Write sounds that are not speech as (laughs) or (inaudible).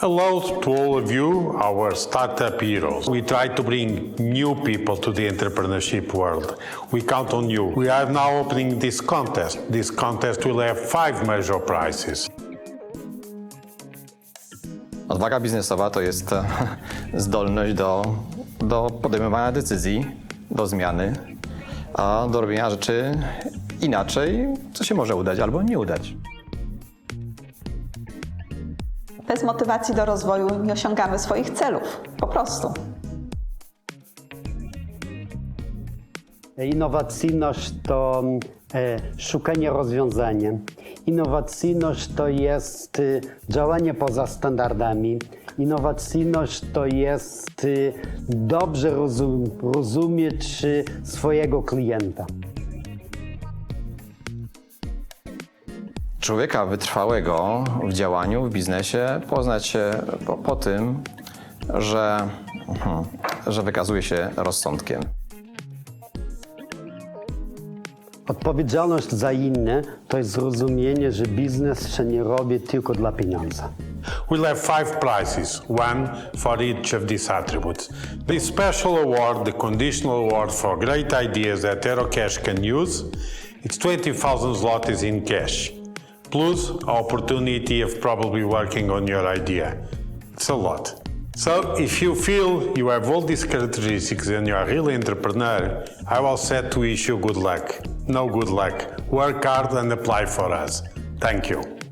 Hello to all of you, our startup heroes. We try to bring new people to the entrepreneurship world. We count on you. We are now opening this contest. This contest will have five major prizes. Odwaga biznesowa to jest e, (laughs) zdolność do, do podejmowania decyzji, do zmiany, a do robienia rzeczy inaczej, co się może udać albo nie udać. Bez motywacji do rozwoju nie osiągamy swoich celów. Po prostu. Innowacyjność to e, szukanie rozwiązania. Innowacyjność to jest e, działanie poza standardami. Innowacyjność to jest e, dobrze rozum, rozumieć e, swojego klienta. Człowieka wytrwałego w działaniu, w biznesie poznać się po, po tym, że, mhm, że wykazuje się rozsądkiem. Odpowiedzialność za inne to jest zrozumienie, że biznes się nie robi tylko dla pieniądza. We'll have five prizes, one for each of these attributes. The special award, the conditional award for great ideas that Aerocash can use, it's 20,000 zlotys in cash, plus opportunity of probably working on your idea. It's a lot. So if you feel you have all these characteristics and you are really entrepreneur, I will set to wish you good luck. No good luck. Work hard and apply for us. Thank you.